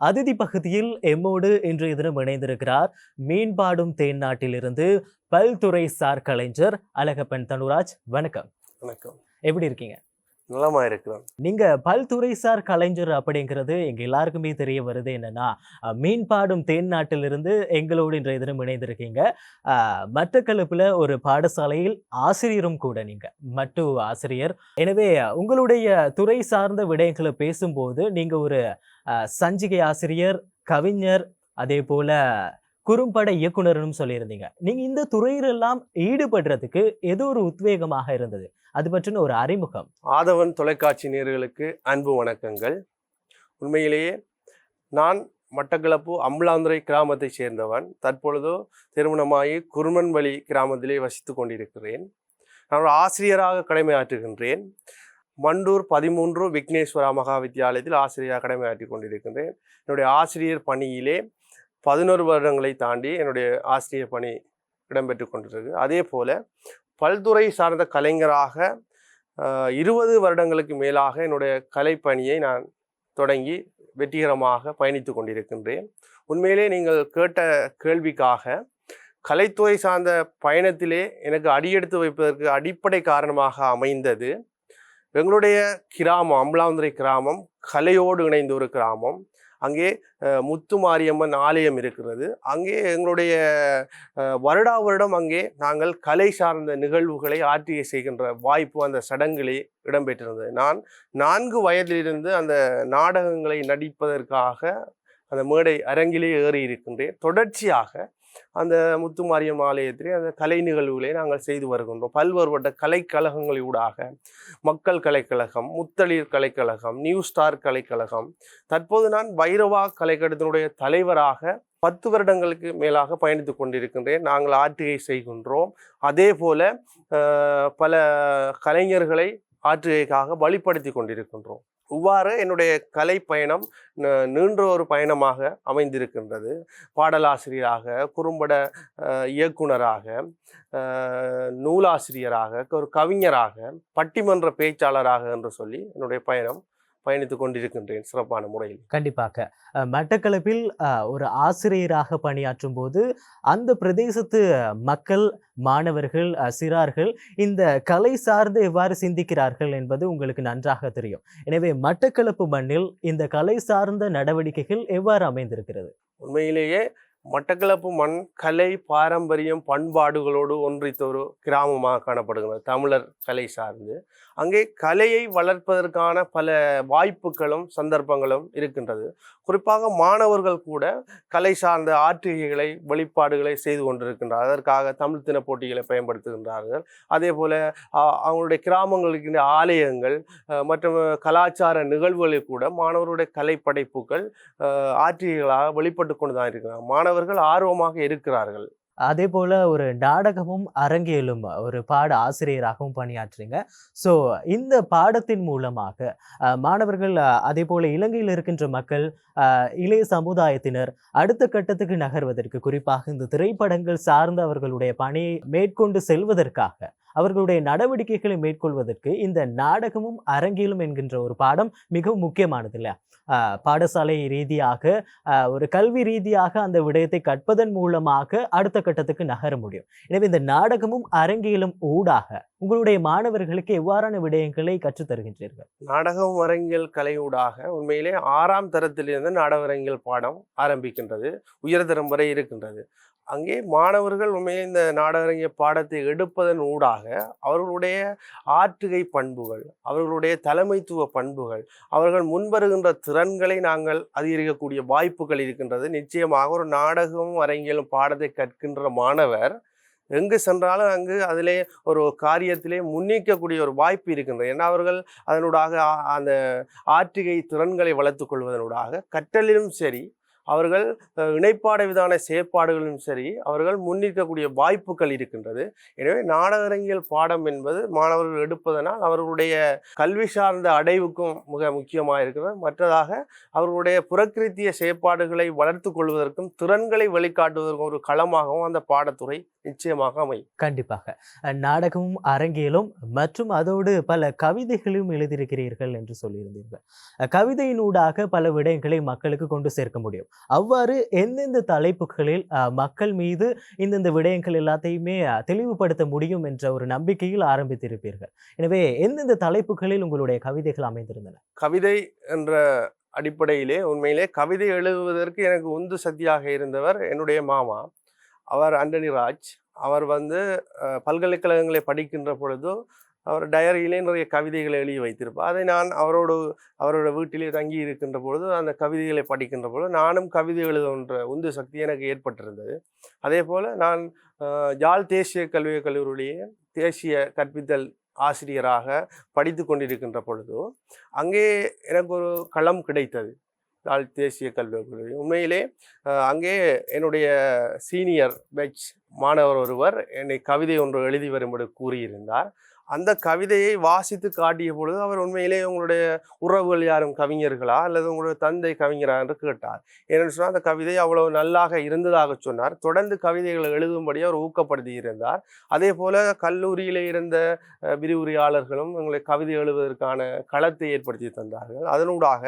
அதிதி பகுதியில் எம்மோடு இன்றைய தினம் இணைந்திருக்கிறார். மீன்பாடும் தேன்நாட்டிலிருந்து பல்துறை சார் கலைஞர் அழகப்பன் தனுராஜ். வணக்கம். வணக்கம். எப்படி இருக்கீங்க? நலமா இருக்கிறோம் நீங்க பல்துறை சார் கலைஞர் அப்படிங்கிறது எங்க எல்லாருக்குமே தெரிய வருது என்னன்னா மீன்பாடும் தேன் நாட்டிலிருந்து எங்களோடு இன்றைய தினம் இணைந்திருக்கீங்க. மட்டக்களப்புல ஒரு பாடசாலையில் ஆசிரியரும் கூட நீங்க மட்டு ஆசிரியர். எனவே உங்களுடைய துறை சார்ந்த விடயங்களை பேசும்போது நீங்க ஒரு சஞ்சிகை ஆசிரியர் கவிஞர் அதே போல குறும்பட இயக்குனர்னு சொல்லியிருந்தீங்க. நீங்க இந்த துறையிலெல்லாம் ஈடுபடுறதுக்கு ஏதோ ஒரு உத்வேகமாக இருந்தது? அது பற்றின ஒரு அறிமுகம். ஆதவன் தொலைக்காட்சி நேர்களுக்கு அன்பு வணக்கங்கள். உண்மையிலேயே நான் மட்டக்களப்பு அம்பலாந்துறை கிராமத்தைச் சேர்ந்தவன். தற்பொழுதோ திருமணமாகி குருமன்வழி கிராமத்திலே வசித்துக் கொண்டிருக்கிறேன். நான் ஒரு ஆசிரியராக கடமையாற்றுகின்றேன். மண்டூர் பதிமூன்று விக்னேஸ்வரா மகா வித்தியாலயத்தில் ஆசிரியராக கடமையாற்றி கொண்டிருக்கின்றேன். என்னுடைய ஆசிரியர் பணியிலே பதினோரு வருடங்களை தாண்டி என்னுடைய ஆசிரியர் பணி இடம்பெற்று கொண்டிருக்கு அதே போல் பல்துறை சார்ந்த கலைஞராக இருபது வருடங்களுக்கு மேலாக என்னுடைய கலைப்பணியை நான் தொடங்கி வெற்றிகரமாக பயணித்து கொண்டிருக்கின்றேன். உண்மையிலே நீங்கள் கேட்ட கேள்விக்காக கலைத்துறை சார்ந்த பயணத்திலே எனக்கு அடியெடுத்து வைப்பதற்கு அடிப்படை காரணமாக அமைந்தது. எங்களுடைய கிராமம் அம்பலாந்துறை கிராமம் கலையோடு இணைந்த ஒரு கிராமம். அங்கே முத்து மாரியம்மன் ஆலயம் இருக்கிறது. அங்கே எங்களுடைய வருடா வருடம் அங்கே நாங்கள் கலை சார்ந்த நிகழ்வுகளை ஆற்றிய செய்கின்ற வாய்ப்பு அந்த சடங்கிலே இடம்பெற்றிருந்தது. நான் நான்கு வயதிலிருந்து அந்த நாடகங்களை நடிப்பதற்காக அந்த மேடை அரங்கிலே ஏறி இருக்கின்றேன் தொடர்ச்சியாக அந்த முத்துமாரியம் ஆலயத்திலே அந்த கலை நிகழ்வுகளை நாங்கள் செய்து வருகின்றோம். பல்வேறுபட்ட கலைக்கழகங்களூடாக மக்கள் கலைக்கழகம் முத்தளிர் கலைக்கழகம் நியூ ஸ்டார் கலைக்கழகம் தற்போது நான் பைரவா கலைக்கழகத்தினுடைய தலைவராக பத்து வருடங்களுக்கு மேலாக பயணித்து கொண்டிருக்கின்றேன். நாங்கள் ஆற்றுகை செய்கின்றோம். அதே போல பல கலைஞர்களை ஆற்றுகைக்காக வழிப்படுத்தி கொண்டிருக்கின்றோம். இவ்வாறு என்னுடைய கலை பயணம் ந- நீண்ட ஒரு பயணமாக அமைந்திருக்கின்றது. பாடலாசிரியராக குறும்பட இயக்குனராக நூலாசிரியராக ஒரு கவிஞராக பட்டிமன்ற பேச்சாளராக என்று சொல்லி என்னுடைய பயணம் பயணித்து கொண்டிருக்கின்றேன் சிறப்பான முறையில். கண்டிப்பாக. மட்டக்களப்பில் ஒரு ஆசிரியராக பணியாற்றும் போது அந்த பிரதேசத்து மக்கள் மாணவர்கள் சிறார்கள் இந்த கலை சார்ந்து எவ்வாறு சிந்திக்கிறார்கள் என்பது உங்களுக்கு நன்றாக தெரியும். எனவே மட்டக்களப்பு மண்ணில் இந்த கலை சார்ந்த நடவடிக்கைகள் எவ்வாறு அமைந்திருக்கிறது? உண்மையிலேயே மட்டக்களப்பு மண் கலை பாரம்பரியம் பண்பாடுகளோடு ஒன்றித்த ஒரு கிராமமாக காணப்படுகிறது தமிழர் கலை சார்ந்து. அங்கே கலையை வளர்ப்பதற்கான பல வாய்ப்புகளும் சந்தர்ப்பங்களும் இருக்கின்றது. குறிப்பாக மாணவர்கள் கூட கலை சார்ந்த ஆற்றுகைகளை வெளிப்பாடுகளை செய்து கொண்டிருக்கின்றார். அதற்காக தமிழ் தின போட்டிகளை பயன்படுத்துகின்றார்கள். அதே போல் அவங்களுடைய கிராமங்களுக்கு இருக்கின்ற ஆலயங்கள் மற்றும் கலாச்சார நிகழ்வுகளில் கூட மாணவருடைய கலை படைப்புகள் ஆற்றிகைகளாக வெளிப்பட்டு கொண்டு தான் இருக்கிறார் மாணவர்கள் ஆர்வமாக இருக்கிறார்கள். அதே போல ஒரு நாடகமும் அரங்கியலும் ஒரு பாட ஆசிரியராகவும் பணியாற்றுறீங்க ஸோ இந்த பாடத்தின் மூலமாக அஹ், மாணவர்கள் அதே போல இலங்கையில் இருக்கின்ற மக்கள் இளைய சமுதாயத்தினர் அடுத்த கட்டத்துக்கு நகர்வதற்கு குறிப்பாக இந்த திரைப்படங்கள் சார்ந்த அவர்களுடைய பணியை மேற்கொண்டு செல்வதற்காக அவர்களுடைய நடவடிக்கைகளை மேற்கொள்வதற்கு இந்த நாடகமும் அரங்கிலும் என்கின்ற ஒரு பாடம் மிகவும் முக்கியமானது இல்லையா? பாடசாலை ரீதியாக ஒரு கல்வி ரீதியாக அந்த விடயத்தை கற்பதன் மூலமாக அடுத்த கட்டத்துக்கு நகர முடியும். எனவே இந்த நாடகமும் அரங்கியலும் ஊடாக உங்களுடைய மாணவர்களுக்கு எவ்வாறான விடயங்களை கற்று தருகின்றீர்கள்? நாடகம் அரங்கியல் கலையூடாக உண்மையிலே ஆறாம் தரத்திலிருந்து நாடக அரங்கியல் பாடம் ஆரம்பிக்கின்றது உயர்தரம் வரை இருக்கின்றது. அங்கே மாணவர்கள் உண்மையிலே இந்த நாடகரங்கிய பாடத்தை எடுப்பதன் ஊடாக அவர்களுடைய ஆற்றுகை பண்புகள் அவர்களுடைய தலைமைத்துவ பண்புகள் அவர்கள் முன்வருகின்ற திறன்களை நாங்கள் அதிகரிக்கக்கூடிய வாய்ப்புகள் இருக்கின்றது. நிச்சயமாக ஒரு நாடகம் அரங்கியலும் பாடத்தை கற்கின்ற மாணவர் எங்கு சென்றாலும் அங்கு அதிலே ஒரு காரியத்திலே முன்னிக்கக்கூடிய ஒரு வாய்ப்பு இருக்கின்றது. ஏன்னா அவர்கள் அதனூடாக அந்த ஆற்றுகை திறன்களை வளர்த்துக் கொள்வதனூடாக கற்றலிலும் சரி அவர்கள் அஹ், இணைப்பாட விதான செயற்பாடுகளும் சரி அவர்கள் முன்னிற்கக்கூடிய வாய்ப்புகள் இருக்கின்றது. எனவே நாடகரங்கியல் பாடம் என்பது மாணவர்கள் எடுப்பதனால் அவர்களுடைய கல்வி சார்ந்த அடைவுக்கும் மிக முக்கியமாக இருக்கிறது. மற்றதாக அவர்களுடைய புறக்கிருத்திய செயற்பாடுகளை வளர்த்து கொள்வதற்கும் திறன்களை வெளிக்காட்டுவதற்கும் ஒரு களமாகவும் அந்த பாடத்துறை நிச்சயமாக அமையும். கண்டிப்பாக. நாடகமும் அரங்கியலும் மற்றும் அதோடு பல கவிதைகளும் எழுதியிருக்கிறீர்கள் என்று சொல்லியிருந்தீர்கள். கவிதையினூடாக பல விடயங்களை மக்களுக்கு கொண்டு சேர்க்க முடியும். அவ்வாறு எந்தெந்த தலைப்புகளில் மக்கள் மீது இந்தந்த விடயங்கள் எல்லாத்தையுமே தெளிவுபடுத்த முடியும் என்ற ஒரு நம்பிக்கையில் ஆரம்பித்திருப்பீர்கள். எனவே எந்தெந்த தலைப்புகளில் உங்களுடைய கவிதைகள் அமைந்திருந்தன? கவிதை என்ற அடிப்படையிலே உண்மையிலே கவிதை எழுதுவதற்கு எனக்கு உந்து சக்தியாக இருந்தவர் என்னுடைய மாமா. அவர் அண்டனி ராஜ். அவர் வந்து பல்கலைக்கழகங்களை படிக்கின்ற பொழுது அவர் டயரியிலே நிறைய கவிதைகளை எழுதி வைத்திருப்பார் அதை நான் அவரோடு அவரோட வீட்டிலே தங்கி இருக்கின்ற பொழுது அந்த கவிதைகளை படிக்கின்ற பொழுது நானும் கவிதை எழுதுகின்ற உந்து சக்தி எனக்கு ஏற்பட்டிருந்தது. அதே போல் நான் ஜால் தேசிய கல்விக் கல்லூரியிலேயே தேசிய கற்பித்தல் ஆசிரியராக படித்து கொண்டிருக்கின்ற பொழுதோ அங்கே எனக்கு ஒரு களம் கிடைத்தது. யாழ் தேசிய கல்விக் கல்லூரி. உண்மையிலே அங்கே என்னுடைய சீனியர் பெச் மாணவர் ஒருவர் என்னை கவிதை ஒன்று எழுதி வரும்படி கூறியிருந்தார். அந்த கவிதையை வாசித்து காட்டிய பொழுது அவர் உண்மையிலே உங்களுடைய உறவுகள் யாரும் கவிஞர்களா? அல்லது உங்களுடைய தந்தை கவிஞரா? என்று கேட்டார். ஏன்னு சொன்னால் அந்த கவிதை அவ்வளவு நல்லாக இருந்ததாக சொன்னார். தொடர்ந்து கவிதைகளை எழுதும்படி அவர் ஊக்கப்படுத்தி இருந்தார் அதே போல கல்லூரியிலே இருந்த விரிவுரையாளர்களும் எங்களை கவிதை எழுதுவதற்கான களத்தை ஏற்படுத்தி தந்தார்கள். அதனூடாக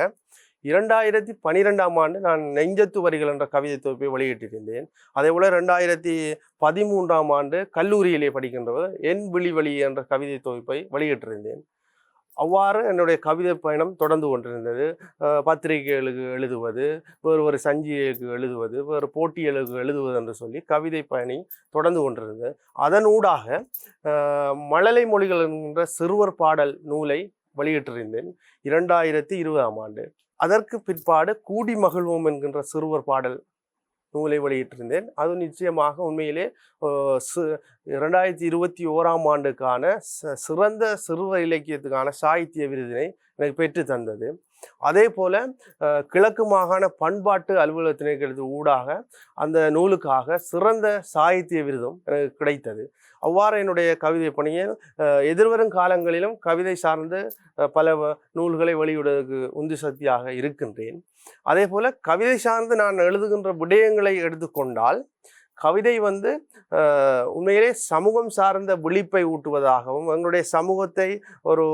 இரண்டாயிரத்தி பனிரெண்டாம் ஆண்டு நான் நெஞ்சத்து வரிகள் என்ற கவிதை தொகுப்பை வெளியிட்டிருந்தேன். அதே போல் ரெண்டாயிரத்தி பதிமூன்றாம் ஆண்டு கல்லூரியிலே படிக்கின்றவர் என் விழிவெளி என்ற கவிதை தொகுப்பை வெளியிட்டிருந்தேன். அவ்வாறு என்னுடைய கவிதை பயணம் தொடர்ந்து கொண்டிருந்தது. பத்திரிகைகளுக்கு எழுதுவது வேறு ஒரு சஞ்சிகைக்கு எழுதுவது வேறு போட்டிகளுக்கு எழுதுவது என்று சொல்லி கவிதை பயணி தொடர்ந்து கொண்டிருந்தது அதனூடாக மழலை மொழிகள் என்கின்ற சிறுவர் பாடல் நூலை வெளியிட்டிருந்தேன் இரண்டாயிரத்தி இருபதாம் ஆண்டு. அதற்கு பிற்பாடு கூடி மகிழ்வோம் என்கின்ற சிறுவர் பாடல் நூலை வெளியிட்டிருந்தேன். அது நிச்சயமாக உண்மையிலே இரண்டாயிரத்தி இருபத்தி ஓராம் ஆண்டுக்கான ச- சிறந்த சிறுவர் இலக்கியத்துக்கான சாகித்ய விருதினை எனக்கு பெற்று தந்தது. அதே போல கிழக்கு மாகாண பண்பாட்டு அலுவலக திணைக்களத்து ஊடாக அந்த நூலுக்காக சிறந்த சாகித்ய விருதும் எனக்கு கிடைத்தது. அவ்வாறு என்னுடைய கவிதை பணியை எதிர்வரும் காலங்களிலும் கவிதை சார்ந்து பல நூல்களை வெளியிடுவதற்கு உந்து சக்தியாக இருக்கின்றேன். அதே போல கவிதை சார்ந்து நான் எழுதுகின்ற விடயங்களை எடுத்துக்கொண்டால் கவிதை வந்து உண்மையிலே சமூகம் சார்ந்த விழிப்பை ஊட்டுவதாகவும் எங்களுடைய சமூகத்தை ஒரு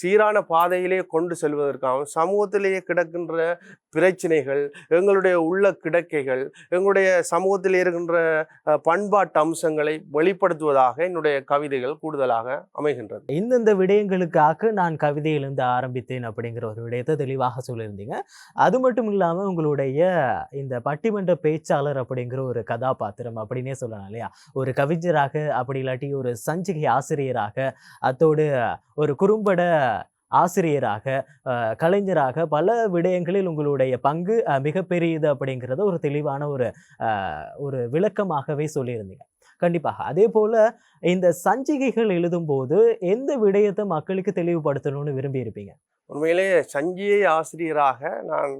சீரான பாதையிலே கொண்டு செல்வதற்காகவும் சமூகத்திலேயே கிடக்கின்ற பிரச்சனைகள் எங்களுடைய உள்ள கிடக்கைகள் எங்களுடைய சமூகத்தில் இருக்கின்ற பண்பாட்டு அம்சங்களை வெளிப்படுத்துவதாக என்னுடைய கவிதைகள் கூடுதலாக அமைகின்றது. இந்தந்த விடயங்களுக்காக நான் கவிதையிலிருந்து ஆரம்பித்தேன் அப்படிங்கிற ஒரு விடயத்தை தெளிவாக சொல்லியிருந்தீங்க. அது மட்டும் இல்லாமல் உங்களுடைய இந்த பட்டிமன்ற பேச்சாளர் அப்படிங்கிற ஒரு கதாபாத்திரம் அப்படின்னே சொல்லலாம் இல்லையா? ஒரு கவிஞராக அப்படி இல்லாட்டி ஒரு சஞ்சிகை ஆசிரியராக அத்தோடு ஒரு குறும்பட ஆசிரியராக கலைஞராக பல விடயங்களில் உங்களுடைய பங்கு அஹ், மிகப்பெரியது அப்படிங்கிறத ஒரு தெளிவான ஒரு அஹ், ஒரு விளக்கமாகவே சொல்லியிருந்தீங்க. கண்டிப்பாக. அதே போல் இந்த சஞ்சிகைகள் எழுதும்போது எந்த விடயத்தை மக்களுக்கு தெளிவுபடுத்தணும்னு விரும்பி இருப்பீங்க உண்மையிலே சஞ்சிகை ஆசிரியராக நான்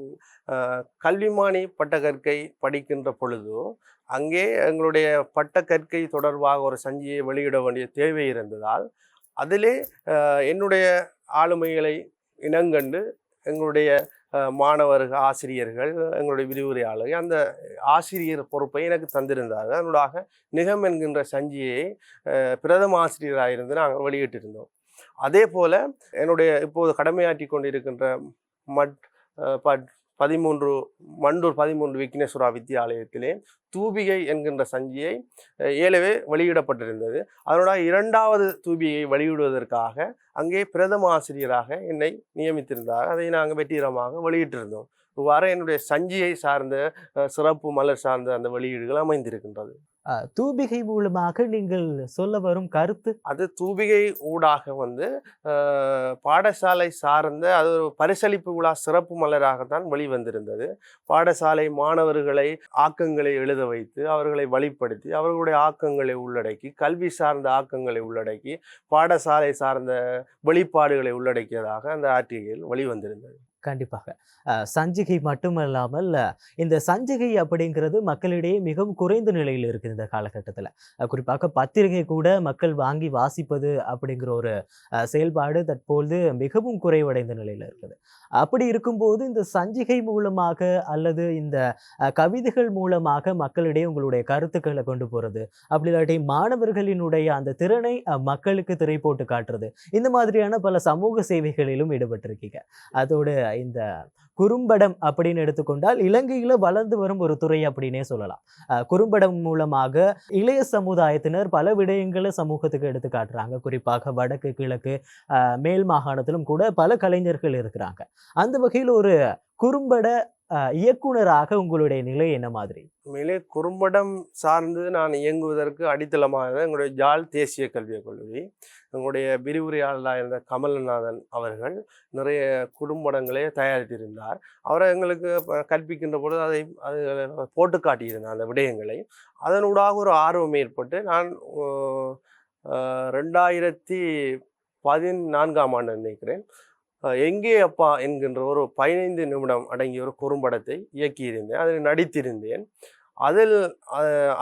கல்விமானி பட்டக்கற்கை படிக்கின்ற பொழுதோ அங்கே எங்களுடைய பட்டக்கற்கை தொடர்பாக ஒரு சஞ்சியை வெளியிட வேண்டிய தேவை இருந்ததால் அதிலே என்னுடைய ஆளுமைகளை இனங்கண்டு எங்களுடைய மாணவர்கள் ஆசிரியர்கள் எங்களுடைய விரிவுரையாளர்கள் அந்த ஆசிரியர் பொறுப்பை எனக்கு தந்திருந்தார்கள். அதனூடாக நிகம் என்கின்ற சஞ்சியை பிரதம ஆசிரியராக இருந்து நாங்கள் வெளியிட்டிருந்தோம். அதே போல் என்னுடைய இப்போது கடமையாற்றி கொண்டிருக்கின்ற மட் பட் பதிமூன்று மண்டூர் பதிமூன்று விக்னேஸ்வரா வித்தியாலயத்திலே தூபிகை என்கின்ற சஞ்சியை ஏழவே ஏலவே வெளியிடப்பட்டிருந்தது. அதனோட இரண்டாவது தூபியை வெளியிடுவதற்காக அங்கே பிரதம ஆசிரியராக என்னை நியமித்திருந்தார். அதை நாங்கள் வெற்றிகரமாக வெளியிட்டிருந்தோம். இவ்வாறு என்னுடைய சஞ்சியை சார்ந்த சிறப்பு மலர் சார்ந்த அந்த வெளியீடுகள் அமைந்திருக்கின்றது. தூபிகை மூலமாக நீங்கள் சொல்ல வரும் கருத்து? அது தூபிகை ஊடாக வந்து பாடசாலை சார்ந்த அது ஒரு பரிசளிப்பு விழா சிறப்பு மலராகத்தான் வெளிவந்திருந்தது. பாடசாலை மாணவர்களை ஆக்கங்களை எழுத வைத்து அவர்களை வழிப்படுத்தி அவர்களுடைய ஆக்கங்களை உள்ளடக்கி கல்வி சார்ந்த ஆக்கங்களை உள்ளடக்கி பாடசாலை சார்ந்த வெளிப்பாடுகளை உள்ளடக்கியதாக அந்த ஆர்டிகையில் வெளிவந்திருந்தது. கண்டிப்பாக. சஞ்சிகை மட்டுமல்லாமல், இந்த சஞ்சிகை அப்படிங்கிறது மக்களிடையே மிகவும் குறைந்த நிலையில் இருக்குது இந்த காலகட்டத்தில் குறிப்பாக பத்திரிகை கூட மக்கள் வாங்கி வாசிப்பது அப்படிங்கிற ஒரு செயல்பாடு தற்போது மிகவும் குறைவடைந்த நிலையில் இருக்குது. அப்படி இருக்கும்போது இந்த சஞ்சிகை மூலமாக அல்லது இந்த கவிதைகள் மூலமாக மக்களிடையே உங்களுடைய கருத்துக்களை கொண்டு போகிறது அப்படி இல்லாட்டி மாணவர்களினுடைய அந்த திறனை மக்களுக்கு திரை போட்டு காட்டுறது, இந்த மாதிரியான பல சமூக சேவைகளிலும் ஈடுபட்டிருக்கீங்க. அதோடு இந்த குறும்படம் அப்படின்னு எடுத்துக்கொண்டால், இலங்கையில வளர்ந்து வரும் ஒரு துறை அப்படின்னே சொல்லலாம். குறும்படம் மூலமாக இளைய சமுதாயத்தினர் பல விடயங்களை சமூகத்துக்கு எடுத்து காட்டுறாங்க. குறிப்பாக வடக்கு, கிழக்கு, மேல் மாகாணத்திலும் கூட பல கலைஞர்கள் இருக்கிறாங்க. அந்த வகையில் ஒரு குறும்பட இயக்குனராக உங்களுடைய நிலை என்ன மாதிரி? உண்மையிலே குறும்படம் சார்ந்து நான் இயங்குவதற்கு அடித்தளமானது எங்களுடைய ஜால் தேசிய கல்விக் கல்லூரி. எங்களுடைய விரிவுரையாளராக இருந்த கமலநாதன் அவர்கள் நிறைய குறும்படங்களை தயாரித்திருந்தார். அவர் எங்களுக்கு கற்பிக்கின்ற பொழுது அதை அது போட்டு காட்டியிருந்தார் அந்த விடயங்களை. அதனூடாக ஒரு ஆர்வம் ஏற்பட்டு நான் ரெண்டாயிரத்தி பதினான்காம் ஆண்டு நினைக்கிறேன். எங்கே அப்பா என்கின்ற ஒரு 15 நிமிடம் அடங்கிய ஒரு குறும்படத்தை இயக்கியிருந்தேன். அதில் நடித்திருந்தேன். அதில்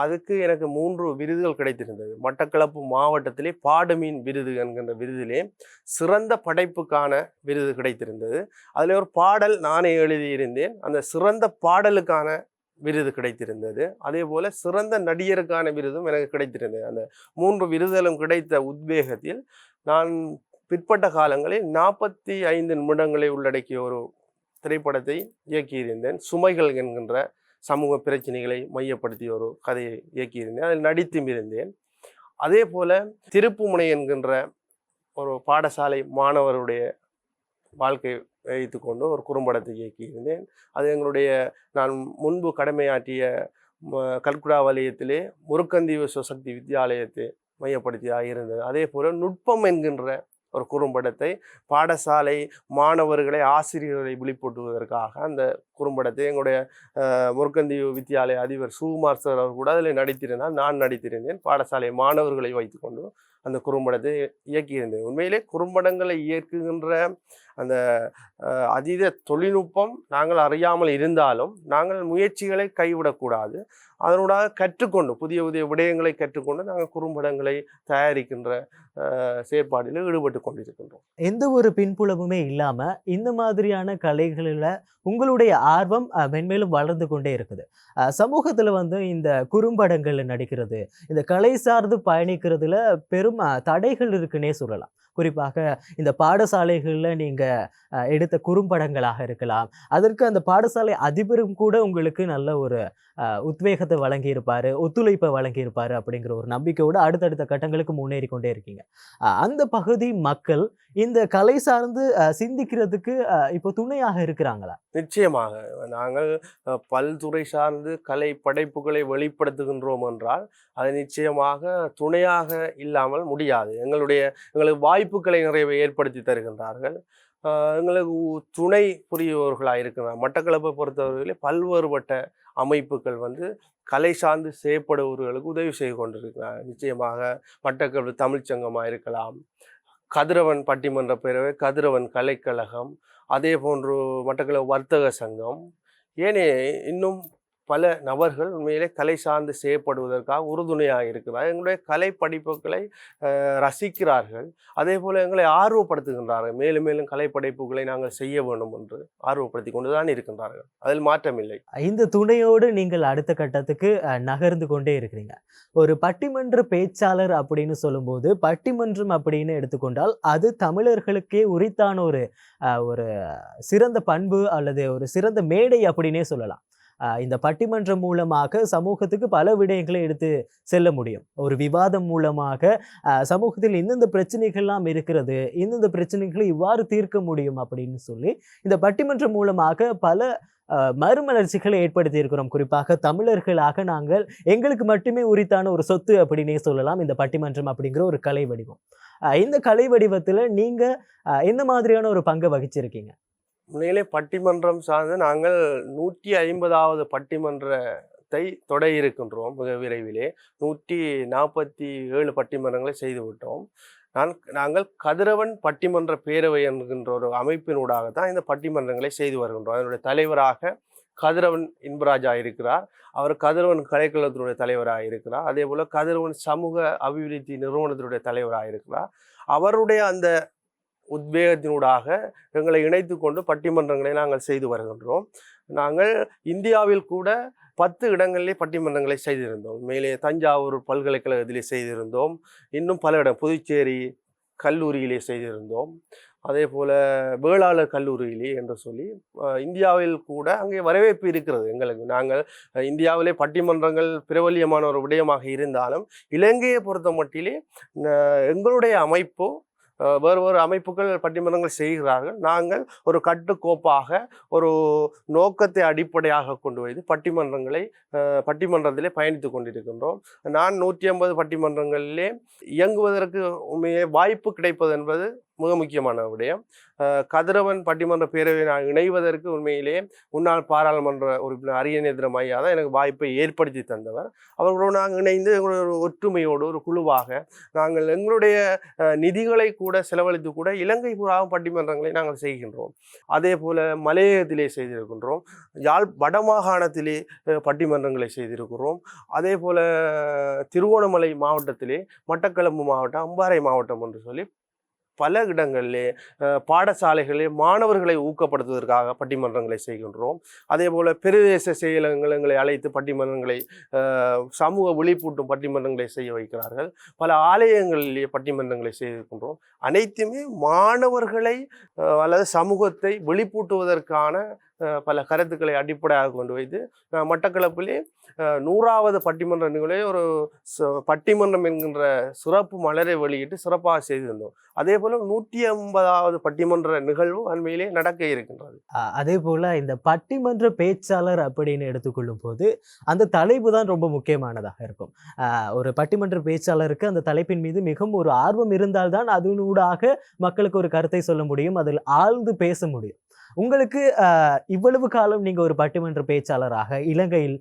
அதுக்கு எனக்கு மூன்று விருதுகள் கிடைத்திருந்தது. மட்டக்களப்பு மாவட்டத்திலே பாடுமீன் விருது என்கின்ற விருதிலே சிறந்த படைப்புக்கான விருது கிடைத்திருந்தது. அதில் ஒரு பாடல் நானே எழுதியிருந்தேன். அந்த சிறந்த பாடலுக்கான விருது கிடைத்திருந்தது. அதே போல் சிறந்த நடிகருக்கான விருதும் எனக்கு கிடைத்திருந்தது. அந்த மூன்று விருதுகளும் கிடைத்த உத்வேகத்தில், நான் பிற்பட்ட காலங்களில் 45 நிமிடங்களை உள்ளடக்கிய ஒரு திரைப்படத்தை இயக்கியிருந்தேன். சுமைகள் என்கின்ற சமூக பிரச்சனைகளை மையப்படுத்திய ஒரு கதையை இயக்கியிருந்தேன். அதில் நடித்தும் இருந்தேன். அதே போல் திருப்புமுனை என்கின்ற ஒரு பாடசாலை மாணவருடைய வாழ்க்கை வைத்துக்கொண்டு ஒரு குறும்படத்தை இயக்கியிருந்தேன். அது எங்களுடைய நான் முன்பு கடமையாற்றிய கல்குடா வலயத்திலே முருக்கந்தீவு விஸ்வசக்தி வித்தியாலயத்தை மையப்படுத்தியாக இருந்தது. அதே போல் நுட்பம் என்கின்ற ஒரு குறும்படத்தை பாடசாலை மாணவர்களை, ஆசிரியர்களை விழிப்பூட்டுவதற்காக அந்த குறும்படத்தை எங்களுடைய முருக்கந்தி வித்தியாலய அதிபர் சுகுமார் சார் அவர் கூட அதில் நடித்திருந்தால் நான் நடித்திருந்தேன். பாடசாலை மாணவர்களை வைத்துக்கொண்டு அந்த குறும்படத்தை இயக்கியிருந்தேன். உண்மையிலே குறும்படங்களை இயக்குகின்ற அந்த அதீத தொழில்நுட்பம் நாங்கள் அறியாமல் இருந்தாலும், நாங்கள் முயற்சிகளை கைவிடக்கூடாது. அதனூடாக கற்றுக்கொண்டு புதிய புதிய விடயங்களை கற்றுக்கொண்டு நாங்கள் குறும்படங்களை தயாரிக்கின்ற செயற்பாடில் ஈடுபட்டு கொண்டிருக்கின்றோம். எந்த ஒரு பின்புலமுமே இல்லாமல் இந்த மாதிரியான கலைகளில் உங்களுடைய ஆர்வம் மென்மேலும் வளர்ந்து கொண்டே இருக்குது. சமூகத்தில் வந்து இந்த குறும்படங்கள் நடிக்கிறது, இந்த கலை சார்ந்து பயணிக்கிறதுல பெரும் தடைகள் இருக்குன்னே சொல்லலாம். குறிப்பாக இந்த பாடசாலைகளில் நீங்கள் எடுத்த குறும்படங்களாக இருக்கலாம். அதற்கு அந்த பாடசாலை அதிபரும் கூட உங்களுக்கு நல்ல ஒரு உத்வேகத்தை வழங்கியிருப்பார் வழங்கியிருப்பாரு, வழங்கியிருப்பார் வழங்கியிருப்பாரு அப்படிங்கிற ஒரு நம்பிக்கையோட அடுத்தடுத்த கட்டங்களுக்கு முன்னேறி கொண்டே இருக்கீங்க. அந்த பகுதி மக்கள் இந்த கலை சார்ந்து சிந்திக்கிறதுக்கு இப்போ துணையாக இருக்கிறாங்களா? நிச்சயமாக. நாங்கள் பல்துறை சார்ந்து கலை படைப்புகளை வெளிப்படுத்துகின்றோம் என்றால், அது நிச்சயமாக துணையாக இல்லாமல் முடியாது. எங்களுடைய எங்களுக்கு வாய்ப்புகளை நிறைய ஏற்படுத்தி தருகின்றார்கள். எங்களுக்கு துணை புரியவர்களாக இருக்கிறார். மட்டக்களப்பை பொறுத்தவரையிலே பல்வேறுபட்ட அமைப்புகள் வந்து கலை சார்ந்து செய்யப்படுபவர்களுக்கு உதவி செய்து கொண்டிருக்கிறார். நிச்சயமாக மட்டக்களப்பு தமிழ்ச்சங்கமாக இருக்கலாம். கதிரவன் பட்டிமன்ற பேரவை, கதிரவன் கலைக்கழகம், அதே போன்று மட்டக்களவு வர்த்தக சங்கம், ஏனைய இன்னும் பல நபர்கள் உண்மையிலே கலை சார்ந்து செய்யப்படுவதற்காக உறுதுணையாக இருக்கிறார். எங்களுடைய கலை படைப்புகளை ரசிக்கிறார்கள் அதே போல் எங்களை ஆர்வப்படுத்துகின்றார்கள். மேலும் மேலும் கலை படைப்புகளை நாங்கள் செய்ய வேண்டும் என்று ஆர்வப்படுத்தி கொண்டு தான் இருக்கின்றார்கள். அதில் மாற்றமில்லை. இந்த துணையோடு நீங்கள் அடுத்த கட்டத்துக்கு நகர்ந்து கொண்டே இருக்கிறீங்க. ஒரு பட்டிமன்ற பேச்சாளர் அப்படின்னு சொல்லும்போது, பட்டிமன்றம் அப்படின்னு எடுத்துக்கொண்டால், அது தமிழர்களுக்கே உரித்தான ஒரு ஒரு சிறந்த பண்பு அல்லது ஒரு சிறந்த மேடை அப்படின்னே சொல்லலாம். இந்த பட்டிமன்றம் மூலமாக சமூகத்துக்கு பல விடயங்களை எடுத்து செல்ல முடியும். ஒரு விவாதம் மூலமாக சமூகத்தில் இந்தந்த பிரச்சனைகள்லாம் இருக்கிறது, இந்தந்த பிரச்சனைகளை இவ்வாறு தீர்க்க முடியும் அப்படின்னு சொல்லி, இந்த பட்டிமன்றம் மூலமாக பல மறுமலர்ச்சிகளை ஏற்படுத்தி இருக்கிறோம். குறிப்பாக தமிழர்களாக நாங்கள் எங்களுக்கு மட்டுமே உரித்தான ஒரு சொத்து அப்படின்னே சொல்லலாம். இந்த பட்டிமன்றம் அப்படிங்கிற ஒரு கலை வடிவம். இந்த கலை வடிவத்தில் நீங்க எந்த மாதிரியான ஒரு பங்கை வகிச்சிருக்கீங்க? உண்மையிலே பட்டிமன்றம் சார்ந்து நாங்கள் 150வது பட்டிமன்றத்தை தொட இருக்கின்றோம் மிக விரைவிலே. 147 பட்டிமன்றங்களை செய்துவிட்டோம். நான் நாங்கள் கதிரவன் பட்டிமன்ற பேரவை என்கின்ற ஒரு அமைப்பினூடாக தான் இந்த பட்டிமன்றங்களை செய்து வருகின்றோம் அதனுடைய தலைவராக கதிரவன் இன்பராஜா இருக்கிறார் அவர் கதிரவன் கலைக்கழகத்தினுடைய தலைவராக இருக்கிறார் அதே போல் கதிரவன் சமூக அபிவிருத்தி நிறுவனத்தினுடைய தலைவராக இருக்கிறார் அவருடைய அந்த உத்வேகத்தினூடாக எங்களை இணைத்து கொண்டு பட்டிமன்றங்களை நாங்கள் செய்து வருகின்றோம். நாங்கள் இந்தியாவில் கூட பத்து இடங்களிலே பட்டிமன்றங்களை செய்திருந்தோம். மேலே தஞ்சாவூர் பல்கலைக்கழகத்திலே செய்திருந்தோம். இன்னும் பல இடம் புதுச்சேரி கல்லூரியிலே செய்திருந்தோம். அதே போல் வேளாளர் கல்லூரியிலே என்று சொல்லி இந்தியாவில் கூட அங்கே வரவேற்பு இருக்கிறது எங்களுக்கு. நாங்கள் இந்தியாவிலே பட்டிமன்றங்கள் பிரபல்யமான ஒரு விடயமாக இருந்தாலும் இலங்கையை பொறுத்த மட்டிலே எங்களுடைய அமைப்பு வேறு வேறு அமைப்புகள் பட்டிமன்றங்கள் செய்கிறார்கள். நாங்கள் ஒரு கட்டுக்கோப்பாக ஒரு நோக்கத்தை அடிப்படையாக கொண்டு வைத்து பட்டிமன்றங்களை பட்டிமன்றத்திலே பயணித்து கொண்டிருக்கின்றோம். நான் நூற்றி ஐம்பது பட்டிமன்றங்களிலே இயங்குவதற்கு உண்மையே வாய்ப்பு கிடைப்பது என்பது மிக முக்கியமான விடயம். கதிரவன் பட்டிமன்ற பேரவை நான் இணைவதற்கு உண்மையிலேயே முன்னாள் பாராளுமன்ற உறுப்பினர் அரியநேந்திரம் ஐயா தான் எனக்கு வாய்ப்பை ஏற்படுத்தி தந்தவர். அவர்களோடு நாங்கள் இணைந்து ஒரு ஒற்றுமையோடு ஒரு குழுவாக நாங்கள் எங்களுடைய நிதிகளை கூட செலவழித்து கூட இலங்கை புறாவும் பட்டிமன்றங்களை நாங்கள் செய்கின்றோம். அதே போல மலையகத்திலே செய்திருக்கின்றோம். யாழ் வடமாகாணத்திலே பட்டிமன்றங்களை செய்திருக்கிறோம். அதே போல திருவோணமலை மாவட்டத்திலே மட்டக்களம்பு மாவட்டம் அம்பாறை மாவட்டம் என்று சொல்லி பல இடங்களிலே பாடசாலைகளில் மாணவர்களை ஊக்கப்படுத்துவதற்காக பட்டிமன்றங்களை செய்கின்றோம். அதே போல் பிரதேச செயலங்களை அழைத்து பட்டிமன்றங்களை சமூக விழிப்பூட்டும் பட்டிமன்றங்களை செய்ய வைக்கிறார்கள். பல ஆலயங்களிலே பட்டிமன்றங்களை செய்திருக்கின்றோம். அனைத்துமே மாணவர்களை அல்லது சமூகத்தை விழிப்பூட்டுவதற்கான பல கருத்துக்களை அடிப்படையாக கொண்டு வைத்து மட்டக்களப்பிலே நூறாவது பட்டிமன்ற நிகழ்வே ஒரு பட்டிமன்றம் என்கின்ற சிறப்பு மலரை வெளியிட்டு சிறப்பாக செய்திருந்தோம். அதே போல நூற்றி ஐம்பதாவது பட்டிமன்ற நிகழ்வு அண்மையிலே நடக்க இருக்கின்றது. அதே போல இந்த பட்டிமன்ற பேச்சாளர் அப்படின்னு எடுத்துக்கொள்ளும் போது அந்த தலைப்பு தான் ரொம்ப முக்கியமானதாக இருக்கும். ஒரு பட்டிமன்ற பேச்சாளருக்கு அந்த தலைப்பின் மீது மிகவும் ஒரு ஆர்வம் இருந்தால்தான் அதனூடாக மக்களுக்கு ஒரு கருத்தை சொல்ல முடியும் அதில் ஆழ்ந்து பேச முடியும். உங்களுக்கு இவ்வளவு காலம் நீங்கள் ஒரு பட்டிமன்ற பேச்சாளராக இலங்கையில்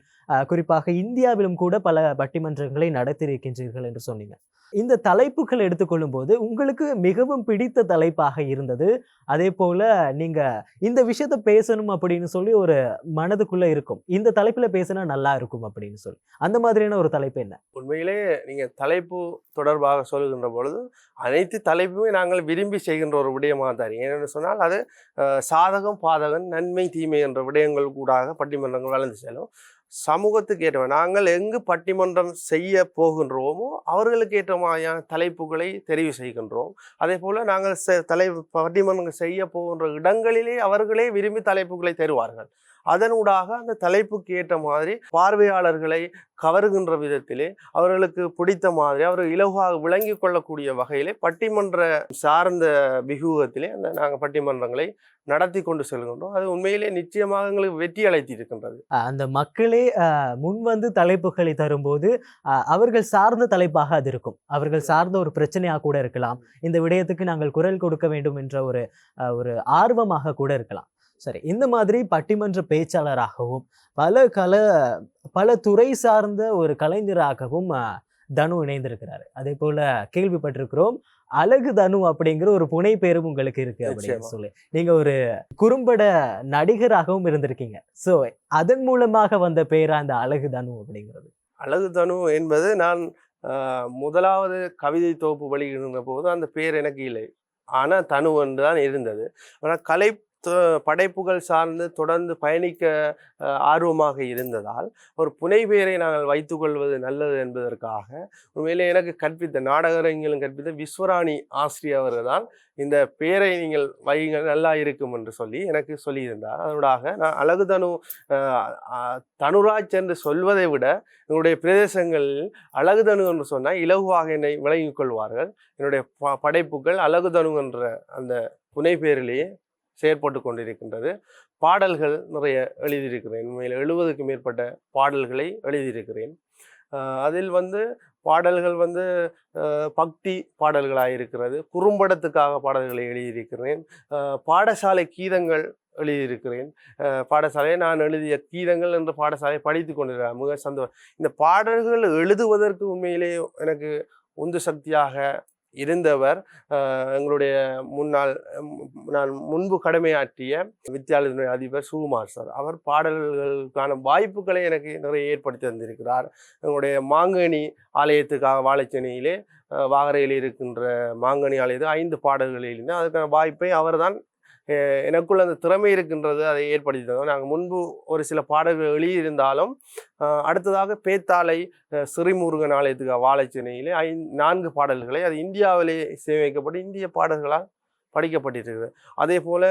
குறிப்பாக இந்தியாவிலும் கூட பல பட்டிமன்றங்களை நடத்தியிருக்கின்றீர்கள் என்று சொன்னீங்க. இந்த தலைப்புகள் எடுத்துக்கொள்ளும் போது உங்களுக்கு மிகவும் பிடித்த தலைப்பாக இருந்தது. அதே போல நீங்க இந்த விஷயத்த பேசணும் அப்படின்னு சொல்லி ஒரு மனதுக்குள்ள இருக்கும். இந்த தலைப்புல பேசினா நல்லா இருக்கும் அப்படின்னு சொல்லி. அந்த மாதிரியான ஒரு தலைப்பு என்ன? உண்மையிலே நீங்க தலைப்பு தொடர்பாக சொல்லுகின்ற பொழுது அனைத்து தலைப்புமே நாங்கள் விரும்பி செய்கின்ற ஒரு விடயமாக தான் ஏனென்று சொன்னால் அது சாதகம் பாதகம் நன்மை தீமை என்ற விடயங்கள் கூடாக பட்டிமன்றங்கள் வளர்ந்து செல்லும். சமூகத்துக்கு ஏற்ற நாங்கள் எங்கு பட்டிமன்றம் செய்ய போகின்றோமோ அவர்களுக்கு ஏற்ற மாதிரியான தலைப்புகளை தெரிவு செய்கின்றோம். அதே போல் நாங்கள் தலை பட்டிமன்றம் செய்ய போகின்ற இடங்களிலே அவர்களே விரும்பி தலைப்புகளை தருவார்கள் அதனூடாக அந்த தலைப்புக்கு ஏற்ற மாதிரி பார்வையாளர்களை கவருகின்ற விதத்திலே அவர்களுக்கு பிடித்த மாதிரி அவர்கள் இலகுவாக விளங்கி கொள்ளக்கூடிய வகையிலே பட்டிமன்ற சார்ந்த வியூகத்திலே அந்த நாங்கள் பட்டிமன்றங்களை நடத்தி கொண்டு செல்கின்றோம். அது உண்மையிலே நிச்சயமாக எங்களுக்கு வெற்றி அழைத்தி இருக்கின்றது அந்த மக்களே முன் வந்து தலைப்புகளை தரும்போது அவர்கள் சார்ந்த தலைப்பாக அது இருக்கும். அவர்கள் சார்ந்த ஒரு பிரச்சனையாக கூட இருக்கலாம். இந்த விடயத்துக்கு நாங்கள் குரல் கொடுக்க வேண்டும் என்ற ஒரு ஒரு ஆர்வமாக கூட இருக்கலாம். சரி இந்த மாதிரி பட்டிமன்ற பேச்சாளராகவும் பல கல பல துறை சார்ந்த ஒரு கலைஞராகவும் தனு இணைந்திருக்கிறாரு. அதே போல கேள்விப்பட்டிருக்கிறோம் அழகு தனு அப்படிங்கிற ஒரு புனை பேரும் உங்களுக்கு இருக்கு அப்படின்னு. சொல்லி. நீங்க ஒரு குறும்பட நடிகராகவும் இருந்திருக்கீங்க. ஸோ அதன் மூலமாக வந்த பேரா அந்த அழகு தனு அப்படிங்கிறது? அழகு தனு என்பது நான் முதலாவது கவிதை தொகுப்பு வெளியிடுகின்ற போது அந்த பேர் எனக்கு இல்லை. ஆனால் தனு என்று தான் இருந்தது. ஆனால் கலை படைப்புகள் சார்ந்து தொடர்ந்து பயணிக்க ஆர்வமாக இருந்ததால் ஒரு புனைவேரை நாங்கள் வைத்துக்கொள்வது நல்லது என்பதற்காக உண்மையிலே எனக்கு கற்பித்த நாடகரங்களும் கற்பித்த விஸ்வராணி ஆசிரியர் அவர்கள் தான் இந்த பேரை நீங்கள் வையுங்கள் நல்லா இருக்கும் என்று சொல்லி எனக்கு சொல்லியிருந்தார். அதனூடாக நான் அழகு தனு தனுராஜ் என்று சொல்வதை விட என்னுடைய பிரதேசங்களில் அழகு தனு என்று சொன்னால் இலகுவாக என்னை விளங்கிக் கொள்வார்கள். என்னுடைய ப படைப்புகள் அழகுதனு என்ற அந்த புனை பேரிலேயே செயற்பட்டு கொண்டிருக்கின்றது. பாடல்கள் நிறைய எழுதியிருக்கிறேன். உண்மையில் எழுபதுக்கு மேற்பட்ட பாடல்களை எழுதியிருக்கிறேன். அதில் வந்து பாடல்கள் வந்து பக்தி பாடல்களாக இருக்கிறது. குறும்படத்துக்காக பாடல்களை எழுதியிருக்கிறேன். பாடசாலை கீதங்கள் எழுதியிருக்கிறேன். பாடசாலையை நான் எழுதிய கீதங்கள் என்ற பாடசாலையை படித்து கொண்டிருக்கிறேன் மிக சந்தோஷம் இந்த பாடல்கள் எழுதுவதற்கு உண்மையிலே எனக்கு உந்து சக்தியாக இருந்தவர் எங்களுடைய முன்னாள் நான் முன்பு கடமையாற்றிய வித்தியாலயத்தினுடைய அதிபர் சுகுமார் சார். அவர் பாடல்களுக்கான வாய்ப்புகளை எனக்கு நிறைய ஏற்படுத்தி தந்திருக்கிறார். எங்களுடைய மாங்கனி ஆலயத்துக்காக வாழைச்சேனையிலே வாகரையில் இருக்கின்ற மாங்கனி ஆலயத்தில் ஐந்து பாடல்கள் எழுதினேன் அதுக்கான வாய்ப்பை அவர்தான் எனக்குள்ள அந்த திறமை இருக்கின்றது அதை ஏற்படுத்தி தந்தோம் நாங்கள் முன்பு ஒரு சில பாடல்கள் எழுதியிருந்தாலும் அடுத்ததாக பேத்தாலை சிறுமுருகன் ஆலயத்துக்கு வாழைச்சேனையிலே ஐ நான்கு பாடல்களை அது இந்தியாவிலே சேமிக்கப்பட்டு இந்திய பாடல்களால் படிக்கப்பட்டிருக்கிறது. அதே போல்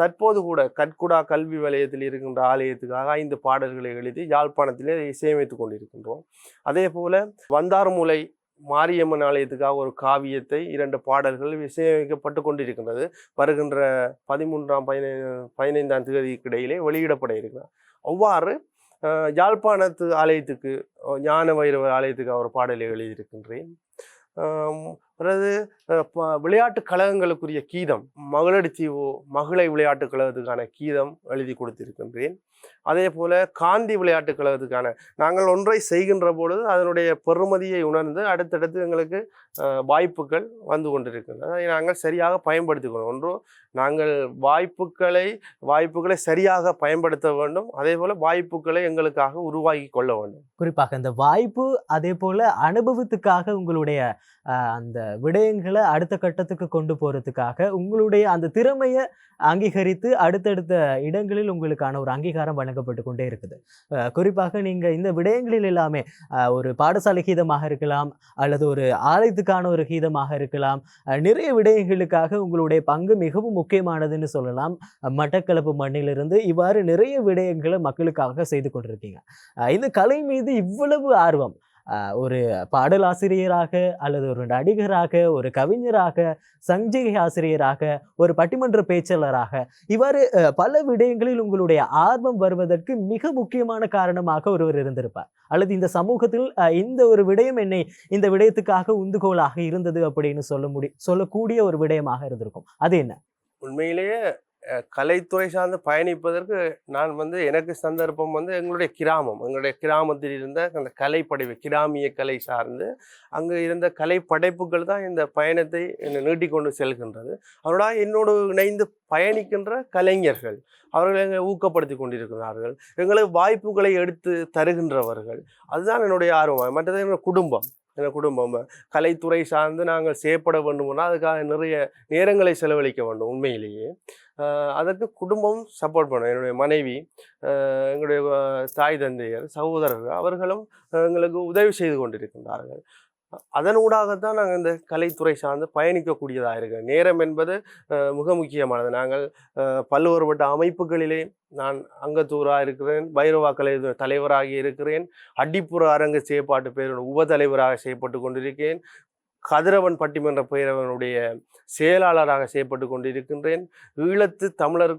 தற்போது கூட கற்குடா கல்வி வலயத்தில் இருக்கின்ற ஆலயத்துக்காக ஐந்து பாடல்களை எழுதி யாழ்ப்பாணத்திலே சேமித்து கொண்டிருக்கின்றோம். அதே போல் வந்தார்முலை மாரியம்மன் ஆலயத்துக்காக ஒரு காவியத்தை இரண்டு பாடல்கள் இசையமைக்கப்பட்டு கொண்டிருக்கின்றது. வருகின்ற பதிமூன்றாம் பதினை பதினைந்தாம் தேதிக்கிடையிலே வெளியிடப்பட இருக்கிறார் அவ்வாறு யாழ்ப்பாணத்து ஆலயத்துக்கு ஞான வைரவ ஆலயத்துக்கு அவர் பாடலை எழுதியிருக்கின்றேன். அதாவது பிறகு விளையாட்டு கழகங்களுக்குரிய கீதம் மகளிர் தீவோ மகளை விளையாட்டு கழகத்துக்கான கீதம் எழுதி கொடுத்திருக்கின்றேன். அதே போல காந்தி விளையாட்டு கழகத்துக்கான நாங்கள் ஒன்றை செய்கின்ற பொழுது அதனுடைய பெறுமதியை உணர்ந்து அடுத்தடுத்து எங்களுக்கு வாய்ப்புகள் வந்து கொண்டிருக்கின்றன. அதை நாங்கள் சரியாக பயன்படுத்திக்கணும் ஒன்று நாங்கள் வாய்ப்புகளை வாய்ப்புகளை சரியாக பயன்படுத்த வேண்டும். அதே போல வாய்ப்புகளை எங்களுக்காக உருவாக்கி கொள்ள வேண்டும். குறிப்பாக இந்த வாய்ப்பு அதே போல அனுபவத்துக்காக உங்களுடைய அந்த விடயங்களை அடுத்த கட்டத்துக்கு கொண்டு போறதுக்காக உங்களுடைய அந்த திறமையை அங்கீகரித்து அடுத்தடுத்த இடங்களில் உங்களுக்கான ஒரு அங்கீகாரம் வழங்கப்பட்டு கொண்டே இருக்குது. அஹ், குறிப்பாக நீங்க இந்த விடயங்களில் எல்லாமே ஒரு பாடசாலை கீதமாக இருக்கலாம் அல்லது ஒரு ஆலயத்துக்கான ஒரு கீதமாக இருக்கலாம் நிறைய விடயங்களுக்காக உங்களுடைய பங்கு மிகவும் முக்கியமானதுன்னு சொல்லலாம். மட்டக்களப்பு மண்ணிலிருந்து இவ்வாறு நிறைய விடயங்களை மக்களுக்காக செய்து கொண்டிருக்கீங்க. இந்த கலை மீது இவ்வளவு ஆர்வம் ஒரு பாடலாசிரியராக அல்லது ஒரு நடிகராக ஒரு கவிஞராக சஞ்சிகை ஆசிரியராக ஒரு பட்டிமன்ற பேச்சாளராக இவ்வாறு பல விடயங்களில் உங்களுடைய ஆர்வம் வருவதற்கு மிக முக்கியமான காரணமாக ஒருவர் இருந்திருப்பார். அல்லது இந்த சமூகத்தில் இந்த ஒரு விடயம் என்னை இந்த விடயத்துக்காக உந்துகோலாக இருந்தது அப்படின்னு சொல்ல முடி சொல்லக்கூடிய ஒரு விடயமாக இருந்திருக்கும். அது என்ன? உண்மையிலேயே கலைத்துறை சார்ந்து பயணிப்பதற்கு நான் வந்து எனக்கு சந்தர்ப்பம் வந்து எங்களுடைய கிராமம். எங்களுடைய கிராமத்தில் இருந்த அந்த கலைப்படைவு கிராமிய கலை சார்ந்து அங்கு இருந்த கலை படைப்புகள் தான் இந்த பயணத்தை என்னை நீட்டிக்கொண்டு செல்கின்றது. அவரோட என்னோடு இணைந்து பயணிக்கின்ற கலைஞர்கள் அவர்கள் எங்களை ஊக்கப்படுத்தி கொண்டிருக்கிறார்கள். எங்களுக்கு வாய்ப்புகளை எடுத்து தருகின்றவர்கள். அதுதான் என்னுடைய ஆர்வம். மற்றது என்னோடய குடும்பம். எங்கள் குடும்பம். கலைத்துறை சார்ந்து நாங்கள் செயற்பட வேண்டும்னா அதுக்காக நிறைய நேரங்களை செலவழிக்க வேண்டும் உண்மையிலேயே. அதற்கு குடும்பம் சப்போர்ட் பண்ணும் என்னுடைய மனைவி எங்களுடைய தாய் தந்தையர் சகோதரர்கள் அவர்களும் எங்களுக்கு உதவி செய்து கொண்டிருக்கின்றார்கள். அதனூடாகத்தான் நாங்கள் இந்த கலைத்துறை சார்ந்து பயணிக்கக்கூடியதாக இருக்கு நேரம் என்பது மிக முக்கியமானது. நாங்கள் பல்வேறுபட்ட அமைப்புகளிலே நான் அங்கத்தூராக இருக்கிறேன் பைரவா கலை தலைவராகி இருக்கிறேன் அடிப்புற அரங்கு செயற்பாட்டு பேருடைய உபதலைவராக செயற்பட்டு கொண்டிருக்கிறேன். கதிரவன் பட்டிமன்ற பேரவனுடைய செயலாளராக செய்யப்பட்டு கொண்டிருக்கின்றேன். ஈழத்து தமிழர்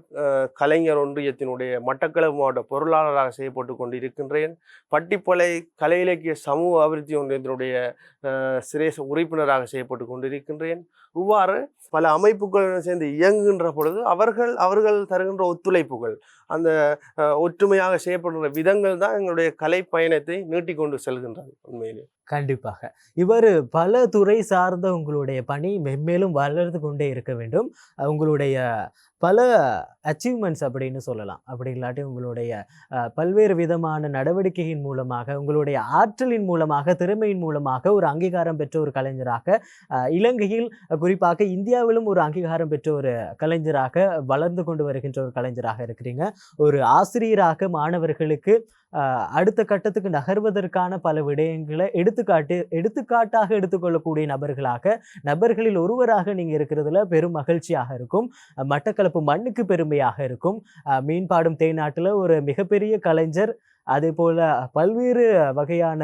கலைஞர் ஒன்றியத்தினுடைய மட்டக்களப்பு மாவட்ட பொருளாளராக செய்யப்பட்டு கொண்டிருக்கின்றேன். பட்டிப்பளை கலை இலக்கிய சமூக அபிவிருத்தி ஒன்றியத்தினுடைய சிரேச உறுப்பினராக செய்யப்பட்டு கொண்டிருக்கின்றேன். இவ்வாறு பல அமைப்புகளுடன் சேர்ந்து இயங்குகின்ற பொழுது அவர்கள் அவர்கள் தருகின்ற ஒத்துழைப்புகள் அந்த ஒற்றுமையாக செய்யப்படுகின்ற விதங்கள் தான் எங்களுடைய கலை பயணத்தை நீட்டிக்கொண்டு செல்கின்றது உண்மையிலே. கண்டிப்பாக. இவர் பல துறை சார்ந்த உங்களுடைய பணி மென்மேலும் வளர்ந்து கொண்டே இருக்க வேண்டும். உங்களுடைய பல அச்சீவ்மெண்ட்ஸ் அப்படின்னு சொல்லலாம். அப்படி இல்லாட்டி உங்களுடைய பல்வேறு விதமான நடவடிக்கையின் மூலமாக உங்களுடைய ஆற்றலின் மூலமாக திறமையின் மூலமாக ஒரு அங்கீகாரம் பெற்ற ஒரு கலைஞராக இலங்கையில் குறிப்பாக இந்தியாவிலும் ஒரு அங்கீகாரம் பெற்ற ஒரு கலைஞராக வளர்ந்து கொண்டு வருகின்ற ஒரு கலைஞராக இருக்கிறீங்க. ஒரு ஆசிரியராக மாணவர்களுக்கு அடுத்த கட்டத்துக்கு நகர்வதற்கான பல விடயங்களை எடுத்துக்காட்டு எடுத்துக்காட்டாக எடுத்துக்கொள்ளக்கூடிய நபர்களாக நபர்களில் ஒருவராக நீங்கள் இருக்கிறதுல பெரும் மகிழ்ச்சியாக இருக்கும். மட்டக்களப்பு மண்ணுக்கு பெருமையாக இருக்கும். மீன்பாடும் தேநாட்டில் ஒரு மிகப்பெரிய கலைஞர். அதே போல் பல்வேறு வகையான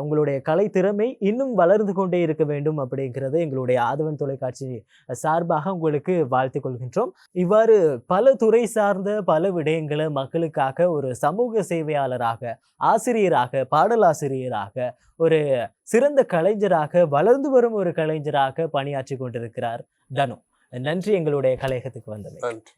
உங்களுடைய கலை திறமை இன்னும் வளர்ந்து கொண்டே இருக்க வேண்டும் அப்படிங்கிறது எங்களுடைய ஆதவன் தொலைக்காட்சி சார்பாக உங்களுக்கு வாழ்த்து கொள்கின்றோம். இவ்வாறு பல துறை சார்ந்த பல விடயங்களை மக்களுக்காக ஒரு சமூக சேவையாளராக ஆசிரியராக பாடலாசிரியராக ஒரு சிறந்த கலைஞராக வளர்ந்து வரும் ஒரு கலைஞராக பணியாற்றி கொண்டிருக்கிறார் தனு. நன்றி எங்களுடைய கலையகத்துக்கு வந்தது நன்றி.